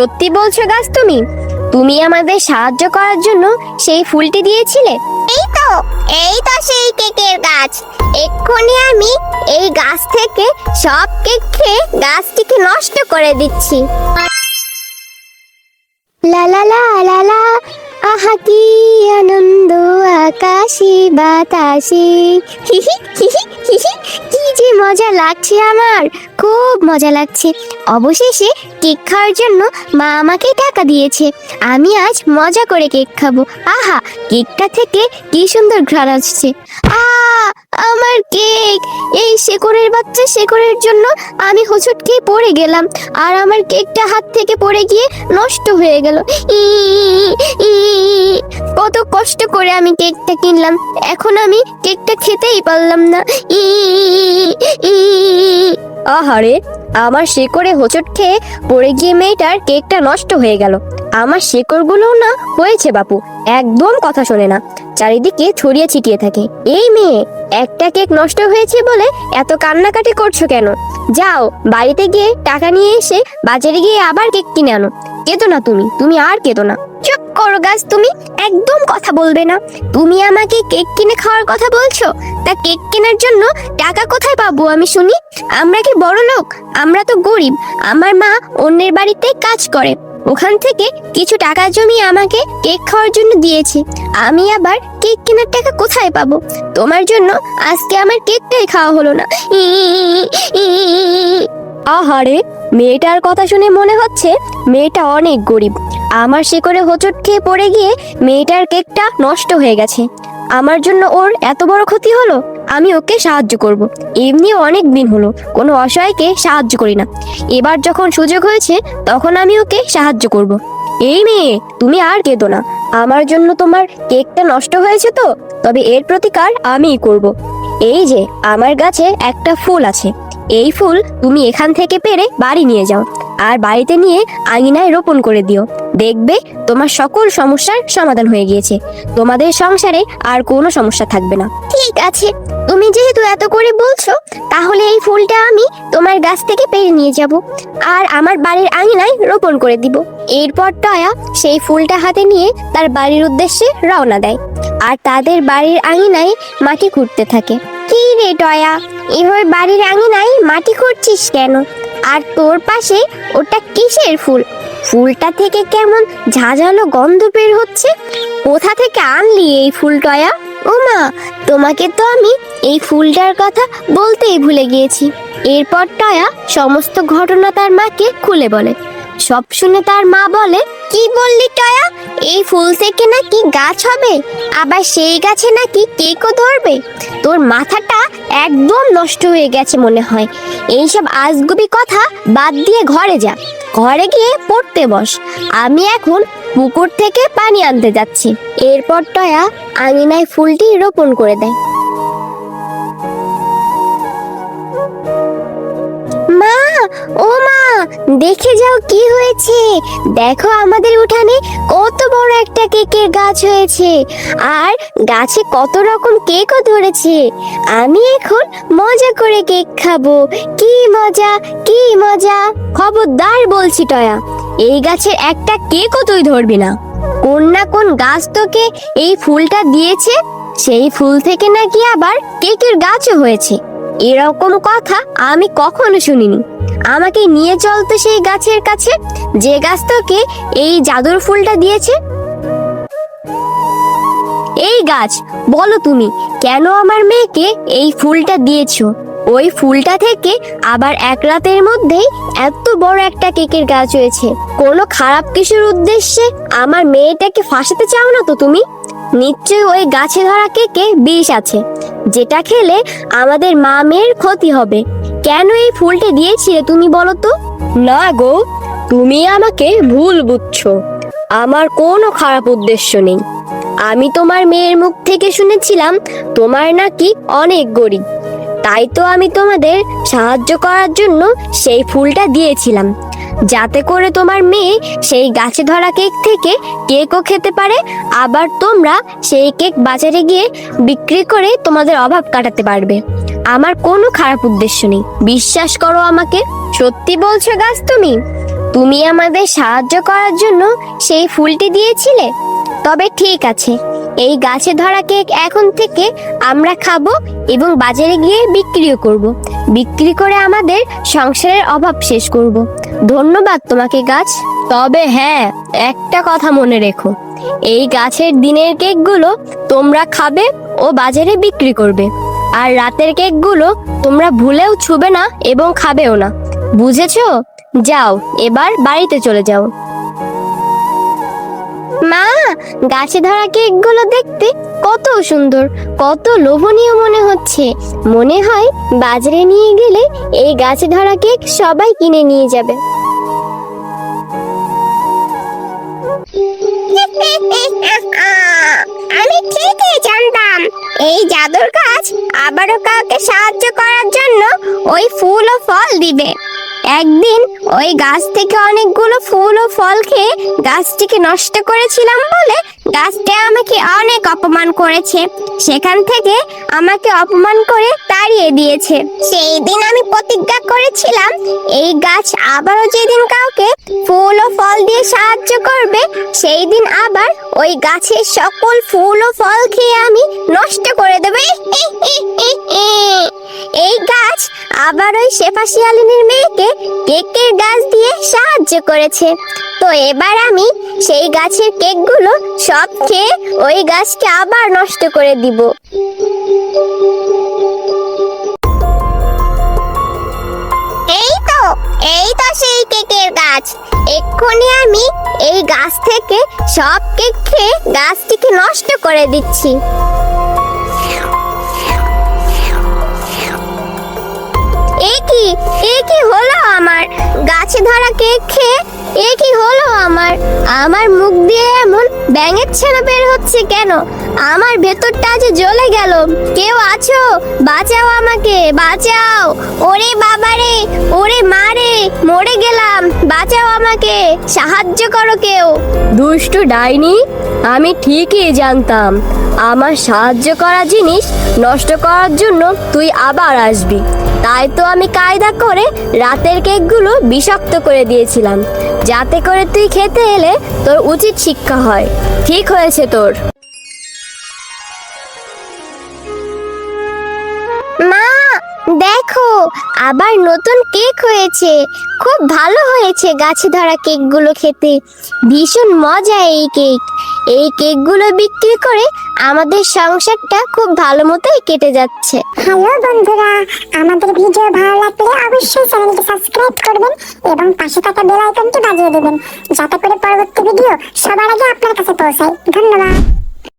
সত্যি বলছো গাছ তুমি? তুমি আমাদের সাহায্য করার জন্য সেই ফুলটি দিয়েছিলে? এই তো এই তো সেই কেকের গাছ। এক্ষুনি আমি এই গাছ থেকে সব কেক খেয়ে গাছটিকে নষ্ট করে দিচ্ছি। লা লা লা লা লা আহা কি আনন্দ। আকাশে বাতাসে কি যে মজা লাগছে আমার খুব মজা লাগছে অবশেষে কেক খাওয়ার জন্য মা আমাকে টাকা দিয়েছে আমি আজ মজা করে কেক খাব আহা কেকটা থেকে কি সুন্দর ঘ্রাণ আসছে আ আমার কেক এই শেকড়ের বাচ্চা শেকড়ের জন্য আমি হোঁচট খেয়ে পড়ে গেলাম আর আমার কেকটা হাত থেকে পড়ে গিয়ে নষ্ট হয়ে গেল ই কষ্ট করে আমি কেকটা কিনলাম। এখন আমি কেকটা খেতেই পারলাম না। ই। আহারে, আমার শেকড়ে হোঁচট খেয়ে পড়ে গিয়ে মেয়েটার কেকটা নষ্ট হয়ে গেল। আমার শেকড়গুলোও না হয়েছে বাপু, একদম কথা শোনে না। চারিদিকে ছড়িয়ে ছিটিয়ে থাকে। এই মেয়ে, একটা কেক নষ্ট হয়েছে বলে এত কান্নাকাটি করছ কেন? যাও, বাড়িতে গিয়ে টাকা নিয়ে এসে বাজারে গিয়ে আবার কেক কিনে আনো। কেতো না তুমি তুমি আর কেতো না। চুপ করো গাছ তুমি, একদম কথা বলবে না। তুমি আমাকে কেক কিনে খাওয়ার কথা বলছো? তা কেক কেনার জন্য টাকা কোথায় পাবো আমি শুনি? আমরা কি বড় লোক আমরা তো গরিব। আমার মা অন্যের বাড়িতে কাজ করে। ওখান থেকে কিছু টাকা জমিয়ে আমাকে কেক খাওয়ার জন্য দিয়েছে। আমি আবার কেক কেনার টাকা কোথায় পাবো? তোমার জন্য আজকে আমার কেকটাই খাওয়া হলো না। আহারে, মেয়েটার কথা শুনে মনে হচ্ছে মেয়েটা অনেক গরিব। আমার শিকড়ে হোঁচট খেয়ে পড়ে গিয়ে মেয়েটার কেকটা নষ্ট হয়ে গেছে। আমার জন্য ওর এত বড় ক্ষতি হলো? আমি ওকে সাহায্য করব। এমনিও অনেক দিন হলো। কোনো অসহায়কে সাহায্য করি না। এবার যখন সুযোগ হয়েছে, তখন আমি ওকে সাহায্য করব। এই মেয়ে, তুমি আর কেঁদো না। আমার জন্য তোমার কেকটা নষ্ট হয়েছে তো? তবে এর প্রতিকার আমিই করব। এই যে, আমার গাছে একটা ফুল আছে। এই ফুল তুমি এখান থেকে পেরে বাড়ি নিয়ে যাও। আর বাড়িতে নিয়ে আঙিনায় রোপণ করে দিও। দেখবে তোমার সকল সমস্যার সমাধান হয়ে গিয়েছে। তোমাদের সংসারে আর কোনো সমস্যা থাকবে না। ঠিক আছে, তুমি যেহেতু এত করে বলছো, তাহলে এই ফুলটা আমি তোমার গাছ থেকে পেরে নিয়ে যাব আর আমার বাড়ির আঙিনায় রোপণ করে দিব। এরপর টয়া সেই ফুলটা হাতে নিয়ে তার বাড়ির উদ্দেশ্যে রওনা দেয় আর তাদের বাড়ির আঙিনায় মাটি খুঁড়তে থাকে। কি রে টয়া, এভাবে বাড়ির আঙিনায় মাটি খুঁড়ছিস কেন? আর তোর পাশে ওটা কিসের ফুল? ফুলটা থেকে কেমন ঝাঁঝালো গন্ধ বের হচ্ছে? কোথা থেকে আনলি এই ফুল টয়া ও মা, তোমাকে তো আমি এই ফুলটার কথা বলতেই ভুলে গিয়েছি। এরপর টয়া সমস্ত ঘটনা তার মাকে খুলে বলে। সব শুনে তার মা বলে, কি বললি টয়া? এই ফুল থেকে নাকি গাছ হবে? আবার সেই গাছে নাকি কেকও ধরবে? তোর মাথাটা একদম নষ্ট হয়ে গেছে মনে হয়। এইসব আজগুবি কথা বাদ দিয়ে ঘরে যা। ঘরে গিয়ে পড়তে বস। আমি এখন পুকুর থেকে পানি আনতে যাচ্ছি। এরপর টয়া আঙিনায় ফুলটি রোপণ করে দেয়। মা! ও মা! দেখে যাও কি হয়েছে। দেখো আমাদের উঠানে একটা কেকের গাছ হয়েছে। আর গাছে কত রকম কেকও ধরেছে। আমি এখন মজা করে কেক খাব। কি মজা কি মজা। খবরদার বলছি টয়া, এই গাছের একটা কেকও তুই ধরবি না। কোন না কোন গাছ তোকে এই ফুলটা দিয়েছে, সেই ফুল থেকে নাকি আবার কেকের গাছও হয়েছে। এরকম কথা আমি কখনো শুনিনি। আমাকে নিয়ে চল তো সেই গাছের কাছে। যে গাছ তোকে এই জাদুর ফুলটা দিয়েছে গাছ। বলো তুমি, কেন আমার মেয়েকে এই ফুলটা দিয়েছ? ওই ফুলটা থেকে আবার এক রাতের মধ্যেই এত বড় একটা কেকের গাছ হয়েছে। কোনো খারাপ কিছুর উদ্দেশ্যে আমার মেয়েটাকে ফাঁসাতে চাও না তো তুমি? নিশ্চয়ই ওই গাছে ধরা কেকে বিষ আছে। যেটা খেলে আমাদের মা মেয়ের ক্ষতি হবে। কেন এই ফুলটা দিয়েছিলে তুমি বলো তো? না গো, তুমি আমাকে ভুল বুঝছ। আমার কোনো খারাপ উদ্দেশ্য নেই। আমি তোমার মেয়ের মুখ থেকে শুনেছিলাম তোমার নাকি অনেক গরিব। তাই তো আমি তোমাদের সাহায্য করার জন্য সেই ফুলটা দিয়েছিলাম। যাতে করে তোমার মেয়ে সেই গাছে ধরা কেক থেকে কেকও খেতে পারে, আবার তোমরা সেই কেক বাজারে গিয়ে বিক্রি করে তোমাদের অভাব কাটাতে পারবে। আমার কোনো খারাপ উদ্দেশ্য নেই। বিশ্বাস করো আমাকে। সত্যি বলছো গাছ তুমি? তুমি আমাদের সাহায্য করার জন্য সেই ফুলটি দিয়েছিলে? তবে ঠিক আছে, এই গাছে ধরা কেক এখন থেকে আমরা খাব এবং বাজারে গিয়ে বিক্রিও করব। বিক্রি করে আমাদের সংসারের অভাব শেষ করব। ধন্যবাদ তোমাকে, গাছ। তবে হ্যাঁ একটা কথা মনে রেখো। এই গাছের দিনের কেকগুলো তোমরা খাবে ও বাজারে বিক্রি করবে। আর রাতের কেকগুলো তোমরা ভুলেও ছুবে না এবং খাবেও না। বুঝেছ? যাও, এবার বাড়িতে চলে যাও। মা, গাছে ধরা কেকগুলো দেখতে কত সুন্দর, কত লোভনীয় মনে হচ্ছে। মনে হয় বাজারে নিয়ে গেলে এই গাছে ধরা কেক সবাই কিনে নিয়ে যাবে। আমি ঠিকই জানতাম। এই জাদুর গাছ আবারও কাউকে সাহায্য করার জন্য ওই ফুল ও ফল দিবে। একদিন ওই গাছ থেকে অনেকগুলো ফুল ও ফল খেয়ে গাছটিকে নষ্ট করেছিলাম বলে গাছটা আমাকে অনেক অপমান করেছে। সেখান থেকে আমাকে অপমান করে তাড়িয়ে দিয়েছে। সেই দিন আমি প্রতিজ্ঞা করেছিলাম, এই গাছ আবারও যেদিন কাউকে ফুল ও ফল দিয়ে সাহায্য করবে, সেই দিন আবার ওই গাছের সকল ফুল ও ফল খেয়ে আমি নষ্ট করে দেবে। এই গাছ আবার ওই শেফা শিয়ালিনীর মেয়েকে কেকের গাছ দিয়ে সাহায্য করেছে। তো এবার আমি সেই গাছের কেকগুলো সব খেয়ে ওই গাছকে আবার নষ্ট করে দিব। এই তো এই তো সেই কেকের গাছ। এক্ষুনি আমি এই গাছ থেকে সব কেক খেয়ে গাছটিকে নষ্ট করে দিচ্ছি। এ কি? এ কি হলো আমার? গাছে ধরা কেক খেয়ে এ কি হলো আমার? আমার মুখ দিয়ে এমন ব্যাঙের ছানা বের হচ্ছে কেন? আমার ভেতরটা যে জ্বলে গেল। কেউ আছো? বাঁচাও আমাকে, বাঁচাও। ওরে বাবারে, ওরে মারে, মরে গেলাম। বাঁচাও আমাকে, সাহায্য করো কেউ। দুষ্টু ডাইনি, আমি ঠিকই জানতাম। আমার সাহায্য করা জিনিস নষ্ট করার জন্য তুই আবার আসবি। তাই তো আমি কায়দা করে রাতের কেকগুলো বিষাক্ত করে দিয়েছিলাম। যাতে করে তুই খেতে এলে তোর উচিত শিক্ষা হয়। ঠিক হয়েছে তোর। দেখো, আবার নতুন কেক হয়েছে। খুব ভালো হয়েছে গাছে ধরা কেকগুলো খেতে। ভীষণ মজা এই কেক। এই কেকগুলো বিক্রি করে আমাদের সংসারটা খুব ভালো মতোই কেটে যাচ্ছে। হ্যালো বন্ধুরা, আমাদের ভিডিও ভালো লাগলে অবশ্যই চ্যানেলটি সাবস্ক্রাইব করবেন এবং পাশে থাকা বেল আইকনটি বাজিয়ে দেবেন। যাতে করে পরবর্তী ভিডিও সবার আগে আপনার কাছে পৌঁছায়। ধন্যবাদ।